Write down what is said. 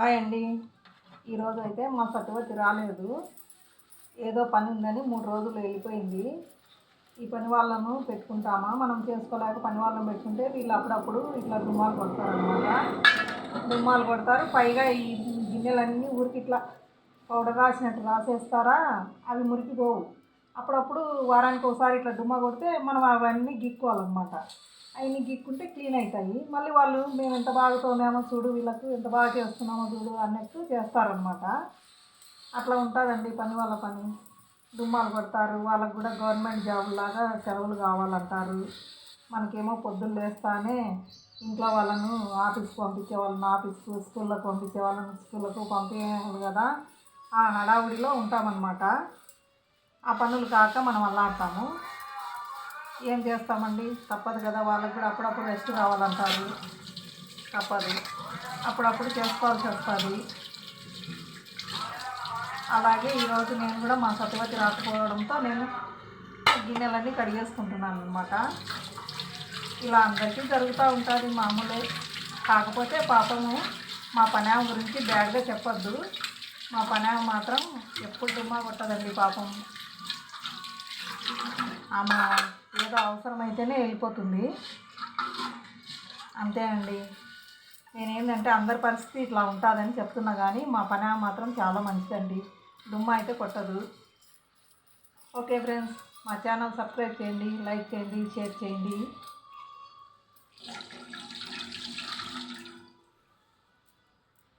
Hi అండి. ఈరోజు అయితే మా సత్యవతి రాలేదు. ఏదో పని ఉందని మూడు రోజులు వెళ్ళిపోయింది. ఈ పని వాళ్ళను పెట్టుకుంటామా? మనం చేసుకోలేక పని వాళ్ళను పెట్టుకుంటే వీళ్ళు అప్పుడప్పుడు ఇట్లా దుమ్మాలు కొడతారనమాట దుమ్మాలు కొడతారు. పైగా ఈ గిన్నెలన్నీ ఊరికి ఇట్లా పౌడర్ రాసినట్టు రాసేస్తారా? అవి మురికిపోవు. అప్పుడప్పుడు వారానికి ఒకసారి ఇట్లా దుమ్మ కొడితే మనం అవన్నీ గిక్కోవాలన్నమాట. అవి గిక్కుంటే క్లీన్ అవుతాయి మళ్ళీ వాళ్ళు మేము ఎంత బాగా తోమామో చూడు వీళ్ళకు ఎంత బాగా చేస్తున్నామో చూడు అన్నట్టు చేస్తారనమాట అట్లా ఉంటుందండి పని వాళ్ళ పని. దుమ్మాలు కొడతారు. వాళ్ళకు కూడా గవర్నమెంట్ జాబ్ లాగా సెలవులు కావాలంటారు. మనకేమో పొద్దున్న లేస్తానే ఇంట్లో వాళ్ళను ఆఫీస్కి పంపించే వాళ్ళని ఆఫీస్కు స్కూళ్ళకు పంపించే వాళ్ళని స్కూళ్ళకు పంపించాలి కదా. ఆ హడావుడిలో ఉంటామన్నమాట. ఆ పనులు కాక మనం అల్లాడతాము. ఏం చేస్తామండి? తప్పదు కదా వాళ్ళకి కూడా అప్పుడప్పుడు రెస్ట్ కావాలంటారు. తప్పదు. అప్పుడప్పుడు చేసుకోవాల్సి వస్తుంది. అలాగే ఈరోజు నేను కూడా మా సత్యవతి రాకపోవడంతో నేను గిన్నెలన్నీ కడిగేసుకుంటున్నాను అనమాట ఇలా అందరికీ జరుగుతూ ఉంటుంది మామూలే. కాకపోతే పాపము మా పనామ గురించి బ్యాడ్గా చెప్పొద్దు. మా పనామ మాత్రం ఎప్పుడు దుమ్మా కొట్టదండి పాపం. ఆమె ఏదో అవసరమైతేనే వెళ్ళిపోతుంది. అంతే అండి. నేనేంటంటే అందరి పరిస్థితి ఇట్లా ఉంటుందని చెప్తున్నా కానీ మా పని మాత్రం చాలా మంచిదండి. దుమ్మ అయితే కొట్టదు. ఓకే ఫ్రెండ్స్ మా ఛానల్ సబ్స్క్రైబ్ చేయండి లైక్ చేయండి షేర్ చేయండి.